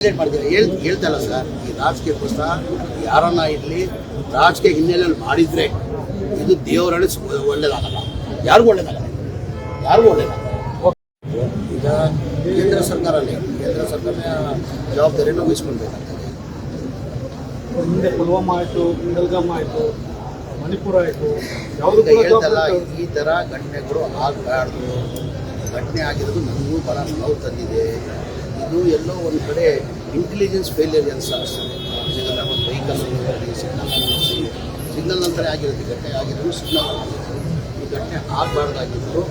ಹೇಳ್ತಲ್ಲ sir ಈ ರಾಜಕೀಯ ಪುಸ್ತಕ ಯಾರನ್ನ ಇರಲಿ ರಾಜಕೀಯ ಹಿನ್ನೆಲೆಯಲ್ಲಿ ಮಾಡಿದ್ರೆ ಇದು ದೇವರಲ್ಲಿ ಒಳ್ಳೇದಾಗಲ್ಲ. ಯಾರಿಗೂ ಒಳ್ಳೇದಾಗಲ್ಲ. ಯಾರಿಗೂ ಒಳ್ಳೇದಾಗಲ್ಲ. ಈಗ ಕೇಂದ್ರ ಸರ್ಕಾರನೇ ಕೇಂದ್ರ ಸರ್ಕಾರ ಜವಾಬ್ದಾರಿಯನ್ನು ವಹಿಸ್ಕೊಳ್ಬೇಕಾಗ್ತದೆ. ಹಿಂದೆ ಪುಲ್ವಾಮಾ ಆಯಿತು ಬೆಲ್ಗಾಮ್ ಆಯಿತು ಮಣಿಪುರ ಆಯಿತು ಯಾವುದು ಹೇಳ್ತಲ್ಲ ಈ ಥರ ಘಟನೆಗಳು ಆಗಬಾರ್ದು. ಘಟನೆ ಆಗಿರೋದು ನನಗೂ ಬಹಳ ನೋವು ತಂದಿದೆ. ಇದು ಎಲ್ಲೋ ಒಂದು ಕಡೆ ಇಂಟೆಲಿಜೆನ್ಸ್ ಫೇಲಿಯರ್ ಅಂತ ಸಾಧಿಸ್ತದೆ ಸಿಗ್ನಲ್ ಒಂದು ವೆಹಿಕಲ್ ಸಿಗ್ನಲ್ ಸಿಗ್ನಲ್ ನಂತರ ಆಗಿರುತ್ತೆ ಘಟ್ಟೆ ಆಗಿರೋದು ಸಿಗ್ನಲ್ ಈ ಘಟನೆ ಆಗಬಾರ್ದಾಗಿತ್ತು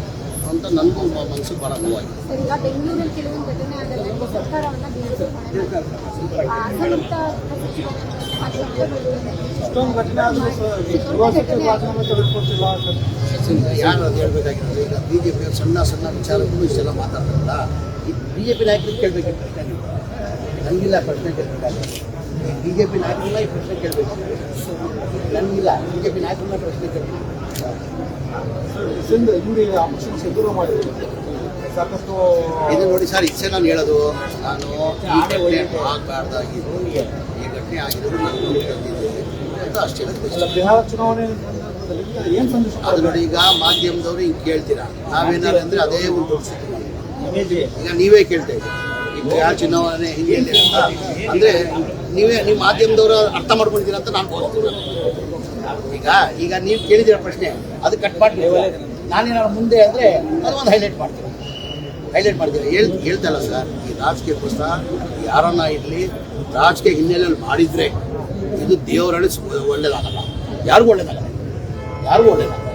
ಅಂತ ನನಗೂ ಮನಸ್ಸು ಭಾಳ ನೋವಾಗಿದೆ ಸರ್, ಯಾರು ಅದು ಹೇಳ್ಬೇಕಾಗಿರೋದು ಈಗ ಬಿ ಜೆ ಪಿಯ ಸಣ್ಣ ಸಣ್ಣ ವಿಚಾರಕ್ಕೂ ಇಷ್ಟೆಲ್ಲ ಮಾತಾಡ್ತಾರಲ್ಲ ಈ ಬಿ ಜೆ ಪಿ ನಾಯಕರಿಗೆ ಕೇಳಬೇಕು ಪ್ರಶ್ನೆ ನೀವು. ನನಗಿಲ್ಲ ಪ್ರಶ್ನೆ ಕೇಳಬೇಕಾದ್ರೆ. ಬಿ ಜೆ ಪಿ ನಾಯಕರನ್ನ ಈ ಪ್ರಶ್ನೆ ಕೇಳಬೇಕು. ನನಗಿಲ್ಲ ಬಿ ಜೆ ಪಿ ನಾಯಕರನ್ನ ಪ್ರಶ್ನೆ ಕೇಳಬೇಕು. ಇವರಿಗೆ ಎದುರು ಮಾಡಿದ್ರು. ಸಾಕಷ್ಟು ಇದು ನೋಡಿ ಸರ್ ಇಷ್ಟೇ ನಾನು ಹೇಳೋದು ನಾನು ಈ ಘಟನೆ ಆಗಬಾರ್ದಾಗಿದ್ದು ಈ ಘಟನೆ ಆಗಿರೋದು ನಾನು ಅಂತ ಅಷ್ಟೇ. ಬಿಹಾರ ಚುನಾವಣೆ ಅದು ನೋಡಿ, ಈಗ ಮಾಧ್ಯಮದವರು ಹಿಂಗೆ ಕೇಳ್ತೀರಾ? ನಾವೇನಾದ್ರು ಅಂದ್ರೆ ಅದೇ ಒಂದು ಈಗ ನೀವೇ ಕೇಳ್ತಾ ಇದ್ದೀರಿ. ಈಗ ಚುನಾವಣೆ ಹಿಂಗೆ ಅಂದರೆ ನೀವೇ, ನೀವು ಮಾಧ್ಯಮದವರು ಅರ್ಥ ಮಾಡ್ಕೊಂಡಿದ್ದೀರಾ ಅಂತ ನಾನು ಈಗ ಈಗ ನೀವು ಕೇಳಿದಿರ ಪ್ರಶ್ನೆ, ಅದು ಕಟ್ ಮಾಡ್ತೀವಿ ನಾನೇನಾದ್ರು ಮುಂದೆ ಅಂದರೆ ಅದು ಒಂದು ಹೈಲೈಟ್ ಮಾಡ್ತೀನಿ. ಹೈಲೈಟ್ ಮಾಡ್ತೀನಿ. ಹೇಳ್ ಹೇಳ್ತಲ್ಲ ಸರ್. ಈ ರಾಜಕೀಯ ರಾಜಕೀಯಕ್ಕೋಸ್ಕರ ಯಾರನ್ನ ಇರಲಿ, ರಾಜಕೀಯ ಹಿನ್ನೆಲೆಯಲ್ಲಿ ಮಾಡಿದ್ರೆ ಇದು ದೇವರಲ್ಲಿ ಒಳ್ಳೇದಾಗಲ್ಲ. ಯಾರಿಗೂ ಒಳ್ಳೇದಾಗಲ್ಲ. ಯಾರಿಗೂ ಒಳ್ಳೇದಾಗಲ್ಲ